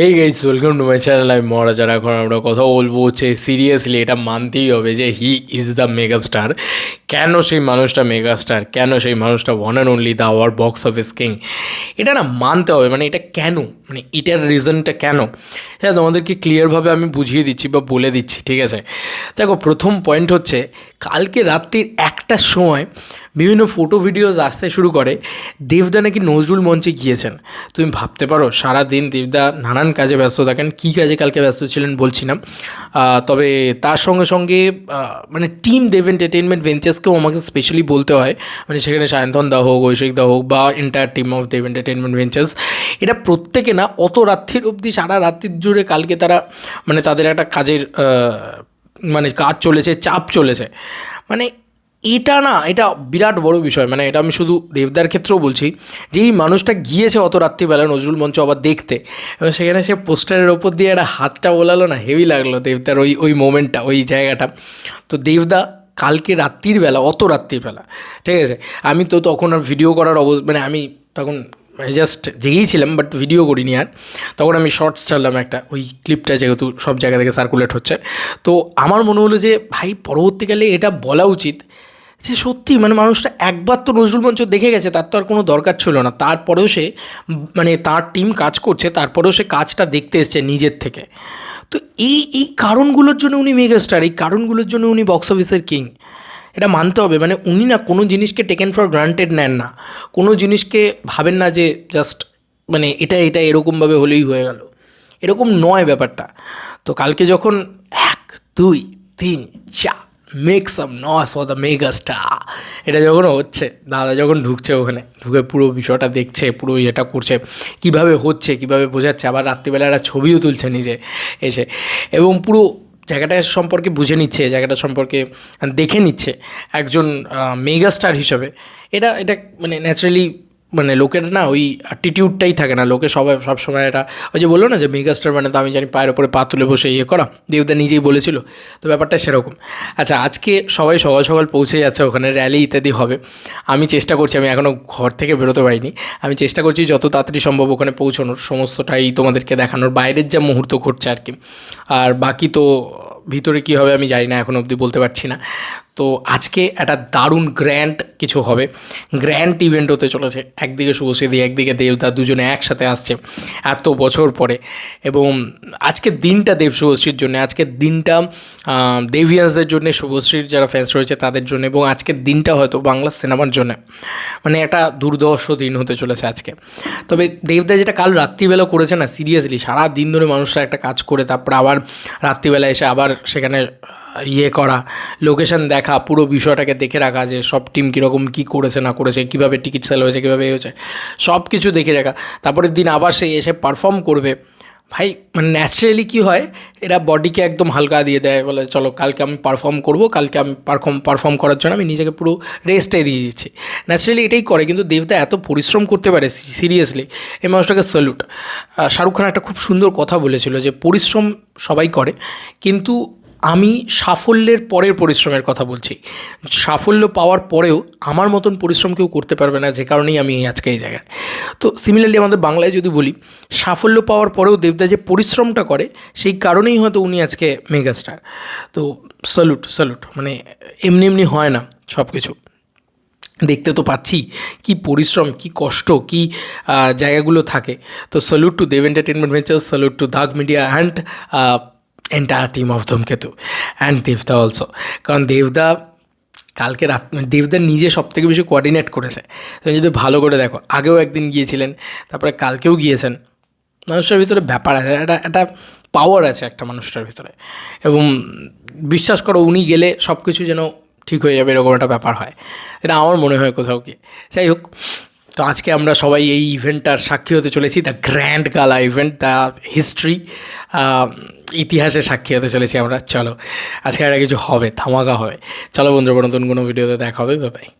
Hey guys welcome to my channel আমি মহারাজার এখন আমরা কথা বলব হচ্ছে সিরিয়াসলি এটা মানতেই হবে যে he is the mega star কেন সেই মানুষটা মেগা স্টার কেন সেই মানুষটা one and only the our box office king এটা না মানতে হবে মানে এটা কেন? মানে এটার রিজনটা কেন? হ্যাঁ তোমাদেরকে ক্লিয়ারভাবে আমি বুঝিয়ে দিচ্ছি বা বলে দিচ্ছি, ঠিক আছে? দেখো, প্রথম পয়েন্ট হচ্ছে, কালকে রাত্রির একটার সময় বিভিন্ন ফটো ভিডিওস আসতে শুরু করে, দেবদা নাকি নজরুল মঞ্চে গিয়েছেন। তুমি ভাবতে পারো সারা দিন দেবদা নানান কাজে ব্যস্ত থাকেন। কী কাজে কালকে ব্যস্ত ছিলেন বলছিলাম তবে তার সঙ্গে সঙ্গে মানে টিম দেব এন্টারটেনমেন্ট ভেঞ্চার্সকেও আমাকে স্পেশালি বলতে হয়। মানে সেখানে সায়ন্তন দা হোক ঐশিক দা হোক বা entire team of Dev entertainment ventures এটা প্রত্যেকে না, অত রাত্রির অবধি, সারা রাত্রির জুড়ে কালকে তারা মানে তাদের একটা কাজের মানে কাজ চলেছে, চাপ চলেছে। মানে এটা না, এটা বিরাট বড় বিষয়। মানে এটা আমি শুধু দেবদার ক্ষেত্রেও বলছি, যে এই মানুষটা গিয়েছে অত রাত্রিবেলা নজরুল মঞ্চ আবার দেখতে। এবং সেখানে সে পোস্টারের ওপর দিয়ে একটা হাতটা ওলালো না হেভি লাগল দেবদার ওই ওই মোমেন্টটা ওই জায়গাটা। তো দেবদা কালকে রাত্রির বেলা, অত রাত্রির বেলা, ঠিক আছে? আমি তো তখন আর ভিডিও করার অব মানে আমি তখন জাস্ট জেগেইছিলাম বাট ভিডিও করিনি আর। তখন আমি শর্টস ছাড়লাম একটা, ওই ক্লিপটা যেহেতু সব জায়গা থেকে সার্কুলেট হচ্ছে। তো আমার মনে হলো যে, ভাই, পরবর্তীকালে এটা বলা উচিত যে সত্যি মানে মানুষটা একবার তো নজরুল মঞ্চ দেখে গেছে, তার তো আর কোনো দরকার ছিল না। তারপরেও সে মানে তার টিম কাজ করছে, তারপরেও সে কাজটা দেখতে এসছে নিজের থেকে। তো এই এই কারণগুলোর জন্য উনি মেগাস্টার এই কারণগুলোর জন্য উনি বক্স অফিসের কিং এটা মানতে হবে মানে উনি না কোনো জিনিসকে টেকেন ফর গ্রান্টেড নেন না। কোনো জিনিসকে ভাবেন না যে জাস্ট মানে এটা এটা এরকমভাবে হলেই হয়ে গেল। এরকম নয় ব্যাপারটা। তো কালকে যখন এক, দুই, তিন, চার make some noise for the mega star এটা যখন হচ্ছে, দাদা যখন ঢুকছে ওখানে, ঢুকে পুরো বিষয়টা দেখছে, পুরো এটা করছে, কীভাবে হচ্ছে, কীভাবে বোঝাচ্ছে, আবার রাত্রিবেলা একটা ছবিও তুলছে নিজে এসে, এবং পুরো জায়গাটা সম্পর্কে বুঝে নিচ্ছে, জায়গাটা সম্পর্কে দেখে নিচ্ছে একজন মেগা স্টার হিসেবে। এটা এটা মানে ন্যাচারালি মানে লোকের না ওই অ্যাটিটিউডটাই থাকে না। লোকে সবাই সবসময় এটা ওই যে বলল না যে মেগাস্টার মানে তো আমি জানি পায়ের ওপরে পা তুলে বসে ইয়ে করা। দেবদা নিজেই বলেছিল। তো ব্যাপারটা সেরকম। আচ্ছা আজকে সবাই সকাল সকাল পৌঁছে যাচ্ছে, ওখানে র্যালি ইত্যাদি হবে। আমি চেষ্টা করছি, আমি এখনও ঘর থেকে বেরোতে পারিনি। আমি চেষ্টা করছি যত তাড়াতাড়ি সম্ভব ওখানে পৌঁছানোর। সমস্তটাই তোমাদেরকে দেখানোর। বাইরের যা মুহূর্ত ঘটছে আর কি। আর বাকি তো ভিতরে কী হবে আমি জানি না, এখন অবধি বলতে পারছি না। তো আজকে একটা দারুণ গ্র্যান্ড কিছু হবে। গ্র্যান্ড ইভেন্ট হতে চলেছে। একদিকে শুভশ্রীদি একদিকে দেবদা দুজনে একসাথে আসছে এত বছর পরে। এবং আজকের দিনটা দেব শুভশ্রীর জন্য আজকের দিনটা দেভিয়ান্সদের জন্য, শুভশ্রীর যারা ফ্যান্স রয়েছে তাদের জন্য এবং আজকের দিনটা হয়তো বাংলা সিনেমার জন্য। মানে একটা দুর্দর্শ দিন হতে চলেছে আজকে। তবে দেবদা যেটা কাল রাত্রিবেলা করেছে না সিরিয়াসলি সারা দিন ধরে মানুষরা একটা কাজ করে, তারপরে আবার রাত্রিবেলা এসে আবার সেখানে ইয়ে করা লোকেশন দেখা, পুরো বিষয়টাকে দেখে রাখা যে সব টিম কীরকম কী করেছে, না করেছে, কীভাবে টিকিট সেল হয়েছে, কীভাবে এ হয়েছে, সব কিছু দেখে রাখা। তারপরের দিন আবার সে এসে পারফর্ম করবে। ভাই মানে ন্যাচারালি কী হয়, এরা বডিকে একদম হালকা দিয়ে দেয়, বলে চলো কালকে আমি পারফর্ম করব, কালকে আমি পারফর্ম পারফর্ম করার জন্য আমি নিজেকে পুরো রেস্টে দিয়ে দিচ্ছি। ন্যাচারালি এটাই করে, কিন্তু দেবদা এত পরিশ্রম করতে পারে সিরিয়াসলি এই মানুষটাকে স্যালুট শাহরুখ খান একটা খুব সুন্দর কথা বলেছিল যে পরিশ্রম সবাই করে, কিন্তু আমি সাফল্যের পরের পরিশ্রমের কথা বলছি। সাফল্য পাওয়ার পরেও আমার মতন পরিশ্রম কেউ করতে পারবে না যে কারণেই আমি আজকে এই জায়গায়। তো সিমিলারলি আমাদের বাংলায় যদি বলি, সাফল্য পাওয়ার পরেও দেবদা যে পরিশ্রমটা করে, সেই কারণেই হয়তো উনি আজকে মেগাস্টার। তো স্যালুট স্যালুট মানে এমনি এমনি হয় না সব কিছু দেখতে তো পাচ্ছি কি পরিশ্রম, কি কষ্ট, কি জায়গাগুলো থাকে। তো salute to Dev entertainment ventures salute to Daag media and entire team of Dhumketu and দেবদা অলসো কারণ দেবদা কালকে রাত দেবদা নিজে সব থেকে বেশি কোঅর্ডিনেট করেছে। তুমি যদি ভালো করে দেখো, আগেও একদিন গিয়েছিলেন, তারপরে কালকেও গিয়েছেন। মানুষটার ভিতরে ব্যাপার আছে, একটা একটা পাওয়ার আছে একটা মানুষটার ভিতরে। এবং বিশ্বাস করো, উনি গেলে সব কিছু যেন ঠিক হয়ে যাবে, এরকম একটা ব্যাপার হয়। এটা আমার মনে হয় কোথাও কি যাই হোক তো আজকে আমরা সবাই এই ইভেন্টটার সাক্ষী হতে চলেছি the grand gala event the history ইতিহাসে সাক্ষী হতে চলেছি আমরা। চলো, আজকে আর কিছু হবে, ধামাকা হবে। চলো বন্ধুরা, নতুন কোনো ভিডিওতে দেখা হবে বাই